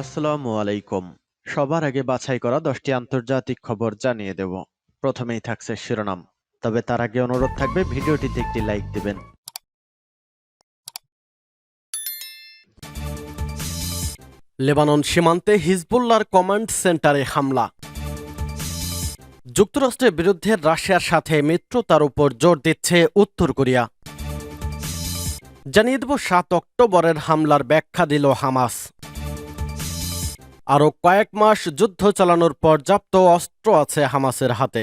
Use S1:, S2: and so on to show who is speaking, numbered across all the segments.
S1: আসসালামু আলাইকুম। সবার আগে বাছাই করা দশটি আন্তর্জাতিক খবর জানিয়ে দেব। প্রথমেই থাকছে শিরোনাম। তবে তার আগে অনুরোধ থাকবে, ভিডিওটিতে একটি লাইক দিবেন।
S2: লেবানন সীমান্তে হিজবুল্লাহর কমান্ড সেন্টারে হামলা। যুক্তরাষ্ট্রের বিরুদ্ধে রাশিয়ার সাথে মিত্রতার উপর জোর দিচ্ছে উত্তর কোরিয়া। জানিয়ে দেব, সাত অক্টোবরের হামলার ব্যাখ্যা দিল হামাস। আরও কয়েক মাস যুদ্ধ চালানোর পর্যাপ্ত অস্ত্র আছে হামাসের হাতে।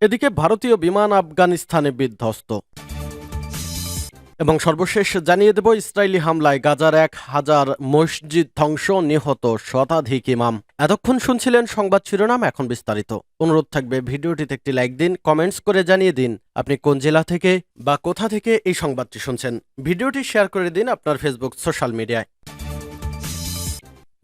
S2: এদিকে ভারতীয় বিমান আফগানিস্তানে বিধ্বস্ত। এবং সর্বশেষ জানিয়ে দেব, ইসরায়েলি হামলায় গাজার এক হাজার মসজিদ ধ্বংস, নিহত শতাধিক ইমাম। এতক্ষণ শুনছিলেন সংবাদ শিরোনাম, এখন বিস্তারিত। অনুরোধ থাকবে, ভিডিওটিতে একটি লাইক দিন, কমেন্টস করে জানিয়ে দিন আপনি কোন জেলা থেকে বা কোথা থেকে এই সংবাদটি শুনছেন। ভিডিওটি শেয়ার করে দিন আপনার ফেসবুক, সোশ্যাল মিডিয়ায়।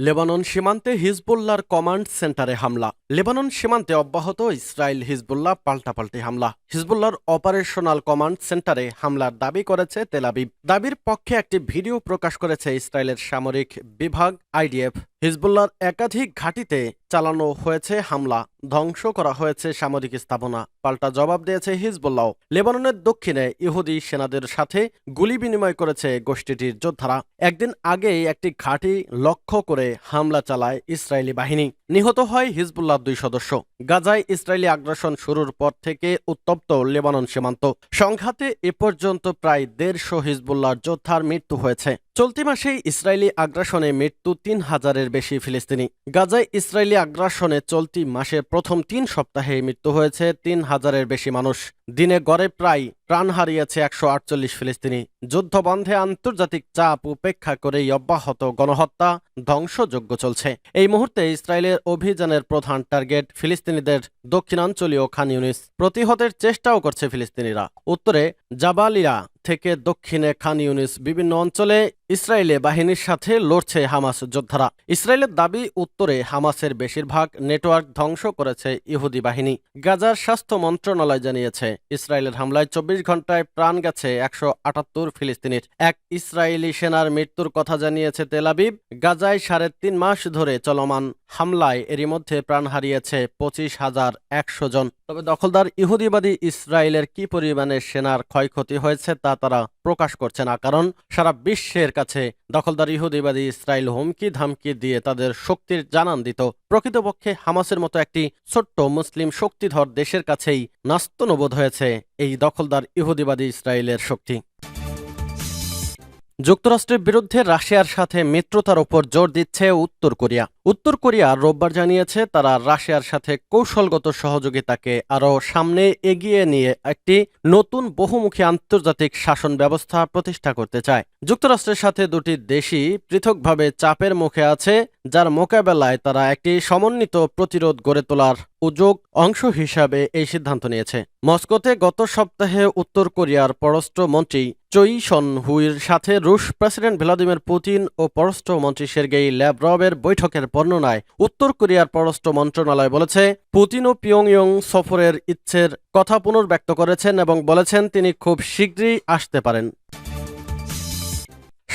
S2: লেবানন সীমান্তে হিজবুল্লার কমান্ড সেন্টারে হামলা। লেবানন সীমান্তে অব্যাহত ইসরায়েল হিজবুল্লাহ পাল্টাপাল্টি হামলা। হিজবুল্লার অপারেশনাল কমান্ড সেন্টারে হামলার দাবি করেছে তেলাবিব দাবির পক্ষে একটি ভিডিও প্রকাশ করেছে ইসরায়েলের সামরিক বিভাগ, আইডিএফ। হিজবুল্লাহর একাধিক ঘাঁটিতে চালানো হয়েছে হামলা, ধ্বংস করা হয়েছে সামরিক স্থাপনা, পাল্টা জবাব দিয়েছে হিজবুল্লাহ। লেবাননের দক্ষিণে ইহুদি সেনাদের সাথে গুলি বিনিময় করেছে গোষ্ঠীটির যোদ্ধারা। একদিন আগেই একটি ঘাঁটি লক্ষ্য করে হামলা চালায় ইসরায়েলি বাহিনী। নিহত হয় হিজবুল্লাহ দুই সদস্য। গাজায় ইসরায়েলি আগ্রাসন শুরুর পর থেকে উত্তপ্ত লেবানন সীমান্ত। সংঘাতে এ পর্যন্ত প্রায় দেড়শো হিজবুল্লাহ যোদ্ধার মৃত্যু হয়েছে। চলতি মাসেই ইসরায়েলি আগ্রাসনে মৃত্যু তিন হাজারের বেশি ফিলিস্তিনি। গাজায় ইসরায়েলি আগ্রাসনে চলতি মাসের প্রথম তিন সপ্তাহে মৃত্যু হয়েছে তিন হাজারের বেশি মানুষ। দিনে গড়ে প্রায় প্রাণ হারিয়েছে একশো আটচল্লিশ ফিলিস্তিনি। যুদ্ধবন্ধে আন্তর্জাতিক চাপ উপেক্ষা করেই অব্যাহত গণহত্যা ধ্বংসযোগ্য চলছে। এই মুহূর্তে ইসরায়েলের অভিযানের প্রধান টার্গেট ফিলিস্তিনিদের দক্ষিণাঞ্চলীয় খান ইউনিস। প্রতিহতের চেষ্টাও করছে ফিলিস্তিনিরা। উত্তরে জাবালিয়া থেকে দক্ষিণে খান ইউনিস বিভিন্ন অঞ্চলে ইসরায়েলে বাহিনীর সাথে লড়ছে হামাস যোদ্ধারা। ইসরায়েলের দাবি, উত্তরে হামাসের বেশিরভাগ নেটওয়ার্ক ধ্বংস করেছে ইহুদি বাহিনী। গাজার স্বাস্থ্য মন্ত্রণালয় জানিয়েছে, ইসরায়েলের হামলায় চব্বিশ ঘন্টায় প্রাণ গেছে একশো আটাত্তর ফিলিস্তিনির। এক ইসরায়েলি সেনার মৃত্যুর কথা জানিয়েছে তেলাবিব গাজায় সাড়ে তিন মাস ধরে চলমান হামলায় এরই মধ্যে প্রাণ হারিয়েছে পঁচিশ হাজার একশো জন। তবে দখলদার ইহুদিবাদী ইসরায়েলের কি পরিমাণে সেনার ক্ষয়ক্ষতি হয়েছে তা তারা প্রকাশ করছে না, কারণ সারা বিশ্বের কাছে দখলদার ইহুদিবাদী ইসরায়েল হুমকি ধামকি দিয়ে তাদের শক্তির জানান দিত। প্রকৃতপক্ষে হামাসের মতো একটি ছোট্ট মুসলিম শক্তিধর দেশের কাছেই নাস্তনবোধ হয়েছে এই দখলদার ইহুদিবাদী ইসরায়েলের শক্তি। যুক্তরাষ্ট্রের বিরুদ্ধে রাশিয়ার সাথে মিত্রতার ওপর জোর দিচ্ছে উত্তর কোরিয়া। উত্তর কোরিয়া রোববার জানিয়েছে তারা রাশিয়ার সাথে কৌশলগত সহযোগিতাকে আরও সামনে এগিয়ে নিয়ে একটি নতুন বহুমুখী আন্তর্জাতিক শাসন ব্যবস্থা প্রতিষ্ঠা করতে চায়। যুক্তরাষ্ট্রের সাথে দুটি দেশই পৃথকভাবে চাপের মুখে আছে, যার মোকাবেলায় তারা একটি সমন্বিত প্রতিরোধ গড়ে তোলার উদ্যোগ অংশ হিসাবে এই সিদ্ধান্ত নিয়েছে। মস্কোতে গত সপ্তাহে উত্তর কোরিয়ার পররাষ্ট্রমন্ত্রী চই সন হুইর সাথে রুশ প্রেসিডেন্ট ভ্লাদিমির পুতিন ও পররাষ্ট্রমন্ত্রী সের্গেই ল্যাভরভের বৈঠকের বর্ণনায় উত্তর কোরিয়ার পররাষ্ট্র মন্ত্রণালয় বলেছে, পুতিন ও পিয়ংইয়ং সফরের ইচ্ছের কথা পুনর্ব্যক্ত করেছেন এবং বলেছেন তিনি খুব শীঘ্রই আসতে পারেন।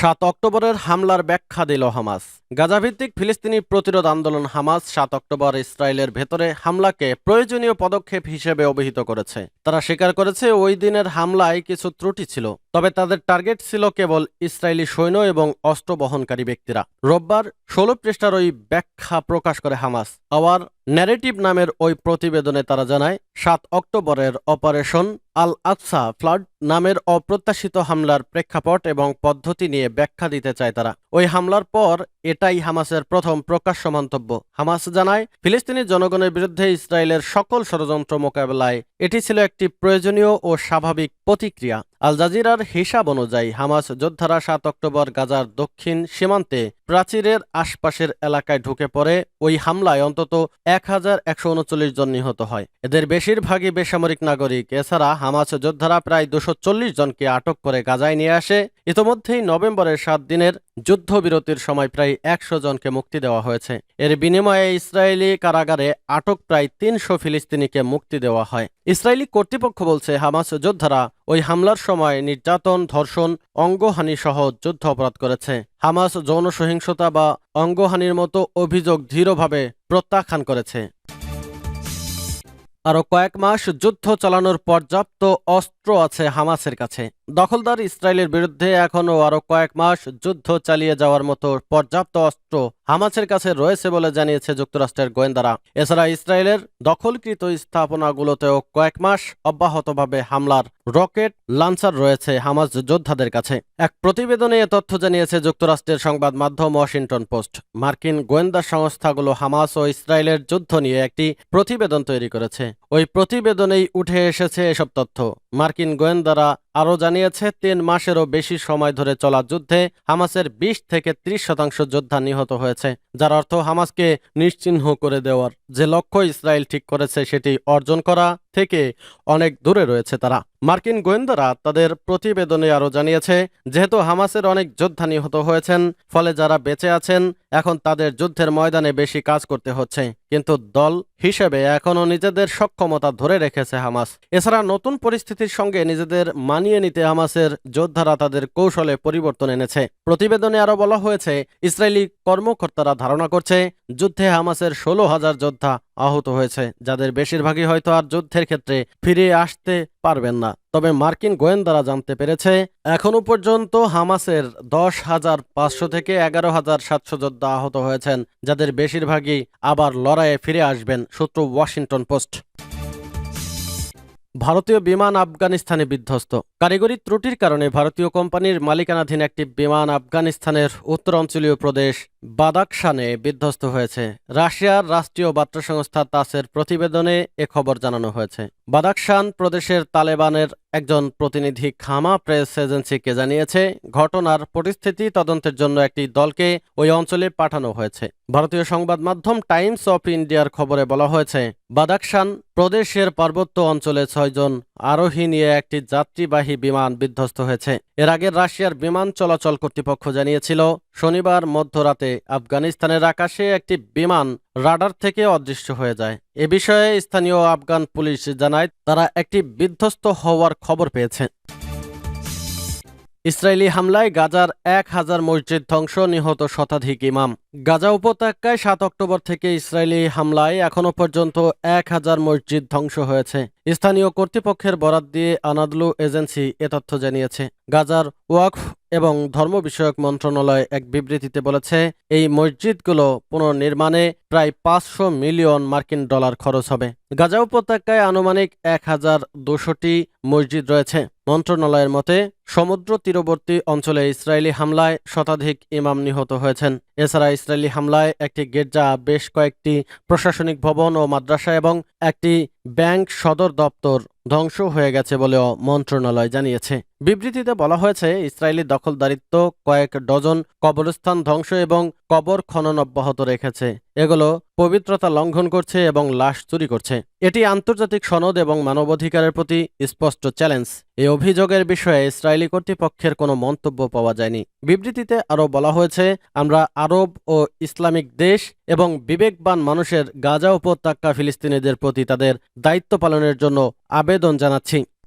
S2: সাত অক্টোবরের হামলার ব্যাখ্যা দিল হামাস। গাজাভিত্তিক ফিলিস্তিনি প্রতিরোধ আন্দোলন হামাস সাত অক্টোবর ইসরায়েলের ভেতরে হামলাকে প্রয়োজনীয় পদক্ষেপ হিসেবে অভিহিত করেছে। তারা স্বীকার করেছে, ওই দিনের হামলায় কিছু ত্রুটি ছিল। তবে তাদের টার্গেট ছিল কেবল ইসরায়েলি সৈন্য এবং অস্ত্র বহনকারী ব্যক্তিরা। রোববার ষোলো পৃষ্ঠার ওই ব্যাখ্যা প্রকাশ করে হামাস। আওয়ার ন্যারেটিভ নামের ওই প্রতিবেদনে তারা জানায়, সাত অক্টোবরের অপারেশন আল আকসা ফ্লাড নামের অপ্রত্যাশিত হামলার প্রেক্ষাপট এবং পদ্ধতি নিয়ে ব্যাখ্যা দিতে চায় তারা। ওই হামলার পর এটাই হামাসের প্রথম প্রকাশ্য মন্তব্য। হামাস জানায়, ফিলিস্তিনি জনগণের বিরুদ্ধে ইসরায়েলের সকল ষড়যন্ত্র মোকাবেলায় এটি ছিল একটি প্রয়োজনীয় ও স্বাভাবিক প্রতিক্রিয়া। আল জাজিরার হিসাব অনুযায়ী হামাস যোদ্ধারা সাত অক্টোবর গাজার দক্ষিণ সীমান্তে প্রাচীরের আশপাশের এলাকায় ঢুকে পড়ে ওই হামলায় অন্তত এক হাজার একশো উনচল্লিশ জন নিহত হয়। এদের বেশিরভাগই বেসামরিক নাগরিক। এছাড়া হামাস যোদ্ধারা প্রায় দুশো চল্লিশ জনকে আটক করে গাজায় নিয়ে আসে। ইতোমধ্যেই নভেম্বরের সাত দিনের যুদ্ধবিরতির সময় প্রায় একশো জনকে মুক্তি দেওয়া হয়েছে। এর বিনিময়ে ইসরায়েলি কারাগারে আটক প্রায় তিনশো ফিলিস্তিনিকে মুক্তি দেওয়া হয়। ইসরায়েলি কর্তৃপক্ষ বলছে, হামাস যোদ্ধারা ওই হামলার সময় নির্যাতন, ধর্ষণ, অঙ্গহানি সহ যুদ্ধ অপরাধ করেছে। হামাস যৌন সহিংসতা বা অঙ্গহানির মতো অভিযোগ দৃঢ়ভাবে প্রত্যাখ্যান করেছে। আরও কয়েক মাস যুদ্ধ চালানোর পর্যাপ্ত অস্ত্র আছে হামাসের কাছে। দখলদার ইসরায়েলের বিরুদ্ধে এখনও আরও কয়েক মাস যুদ্ধ চালিয়ে যাওয়ার মতো পর্যাপ্ত অস্ত্র হামাসের কাছে রয়েছে বলে জানিয়েছে যুক্তরাষ্ট্রের গোয়েন্দারা। এছাড়া ইসরায়েলের দখলকৃত স্থাপনাগুলোতেও কয়েক মাস অব্যাহতভাবে হামলার রকেট লাঞ্চার রয়েছে হামাস যোদ্ধাদের কাছে। এক প্রতিবেদনে এ তথ্য জানিয়েছে যুক্তরাষ্ট্রের সংবাদ মাধ্যম ওয়াশিংটন পোস্ট। মার্কিন গোয়েন্দা সংস্থাগুলো হামাস ও ইসরায়েলের যুদ্ধ নিয়ে একটি প্রতিবেদন তৈরি করেছে। ওই প্রতিবেদনেই উঠে এসেছে এসব তথ্য। মার্কিন গোয়েন্দারা আরও জানিয়েছে, তিন মাসেরও বেশি সময় ধরে চলা যুদ্ধে হামাসের বিশ থেকে ত্রিশ শতাংশ যোদ্ধা নিহত হয়েছে, যার অর্থ হামাসকে নিশ্চিহ্ন করে দেওয়ার যে লক্ষ্য ইসরায়েল ঠিক করেছে সেটি অর্জন করা থেকে অনেক দূরে রয়েছে তারা। মার্কিন গোয়েন্দারা তাদের প্রতিবেদনে আরও জানিয়েছে, যেহেতু হামাসের অনেক যোদ্ধা নিহত হয়েছেন, ফলে যারা বেঁচে আছেন, এখন তাদের যুদ্ধের ময়দানে বেশি কাজ করতে হচ্ছে, কিন্তু দল হিসেবে এখনও নিজেদের সক্ষমতা ধরে রেখেছে হামাস। এছাড়া নতুন পরিস্থিতির সঙ্গে নিজেদের মানিয়ে নিতে হামাসের যোদ্ধারা তাদের কৌশলে পরিবর্তন এনেছে। প্রতিবেদনে আরও বলা হয়েছে, ইসরায়েলি কর্মকর্তারা ধারণা করছে, যুদ্ধে হামাসের ষোলো হাজার যোদ্ধা আহত হয়েছে, যাদের বেশিরভাগই হয়তো আর যুদ্ধের ক্ষেত্রে ফিরে আসতে পারবেন না। তবে মার্কিন গোয়েন্দারা জানতে পেরেছে, এখনও পর্যন্ত হামাসের দশ হাজার পাঁচশো থেকে এগারো হাজার সাতশো যোদ্ধা আহত হয়েছেন, যাদের বেশিরভাগই আবার লড়াইয়ে ফিরে আসবেন সূত্র ওয়াশিংটন পোস্ট। ভারতীয় বিমান আফগানিস্তানে বিধ্বস্ত। কারিগরি ত্রুটির কারণে ভারতীয় কোম্পানির মালিকানাধীন একটি বিমান আফগানিস্তানের উত্তর অঞ্চলীয় প্রদেশ বাদাকশানে বিধ্বস্ত হয়েছে। রাশিয়ার রাষ্ট্রীয় বার্তা সংস্থা তাসের প্রতিবেদনে এ খবর জানানো হয়েছে। বাদাকশান প্রদেশের তালেবানের একজন প্রতিনিধি খামা প্রেস এজেন্সিকে জানিয়েছে, ঘটনার পরিস্থিতি তদন্তের জন্য একটি দলকে ওই অঞ্চলে পাঠানো হয়েছে। ভারতীয় সংবাদ মাধ্যম টাইমস অফ ইন্ডিয়ার খবরে বলা হয়েছে বাদাকশান প্রদেশের পার্বত্য অঞ্চলে ছয়জন আরোহী নিয়ে একটি যাত্রীবাহী বিমান বিধ্বস্ত হয়েছে। এর আগে রাশিয়ার বিমান চলাচল কর্তৃপক্ষ জানিয়েছিল, শনিবার মধ্যরাতে আফগানিস্তানের আকাশে একটি বিমান রাডার থেকে অদৃশ্য হয়ে যায়। এ বিষয়ে স্থানীয় আফগান পুলিশ জানায়, তারা একটি বিধ্বস্ত হওয়ার খবর পেয়েছে। ইসরায়েলি হামলায় গাজার এক হাজার মসজিদ ধ্বংস, নিহত শতাধিক ইমাম। গাজা উপত্যকায় সাত অক্টোবর থেকে ইসরায়েলি হামলায় এখনও পর্যন্ত এক হাজার মসজিদ ধ্বংস হয়েছে। স্থানীয় কর্তৃপক্ষের বরাত দিয়ে আনাদলু এজেন্সি এ তথ্য জানিয়েছে। গাজার ওয়াকফ এবং ধর্ম বিষয়ক মন্ত্রণালয় এক বিবৃতিতে বলেছে, এই মসজিদগুলো পুনর্নির্মাণে প্রায় পাঁচশো মিলিয়ন মার্কিন ডলার খরচ হবে। গাজা উপত্যকায় আনুমানিক এক হাজার দুশোটি মসজিদ রয়েছে। মন্ত্রণালয়ের মতে, সমুদ্র তীরবর্তী অঞ্চলে ইসরায়েলি হামলায় শতাধিক ইমাম নিহত হয়েছেন। এছাড়া ইসরায়েলি হামলায় একটি গির্জা, বেশ কয়েকটি প্রশাসনিক ভবন ও মাদ্রাসা এবং একটি ব্যাংক সদর দপ্তর ধ্বংস হয়ে গেছে বলেও মন্ত্রণালয় জানিয়েছে। বিবৃতিতে বলা হয়েছে, ইসরায়েলি দখলদারিত্ব কয়েক ডজন কবরস্থান ধ্বংস এবং কবর খনন অব্যাহত রেখেছে। এগুলো পবিত্রতা লঙ্ঘন করছে এবং লাশ চুরি করছে। এটি আন্তর্জাতিক সনদ এবং মানবাধিকারের প্রতি স্পষ্ট চ্যালেঞ্জ। এই অভিযোগের বিষয়ে ইসরায়েলি কর্তৃপক্ষের কোনো মন্তব্য পাওয়া যায়নি। বিবৃতিতে আরও বলা হয়েছে, আমরা আরব ও ইসলামিক দেশ এবং বিবেকবান মানুষের গাজা উপত্যকা ফিলিস্তিনিদের প্রতি তাদের দায়িত্ব পালনের জন্য আবেদন জানাচ্ছি।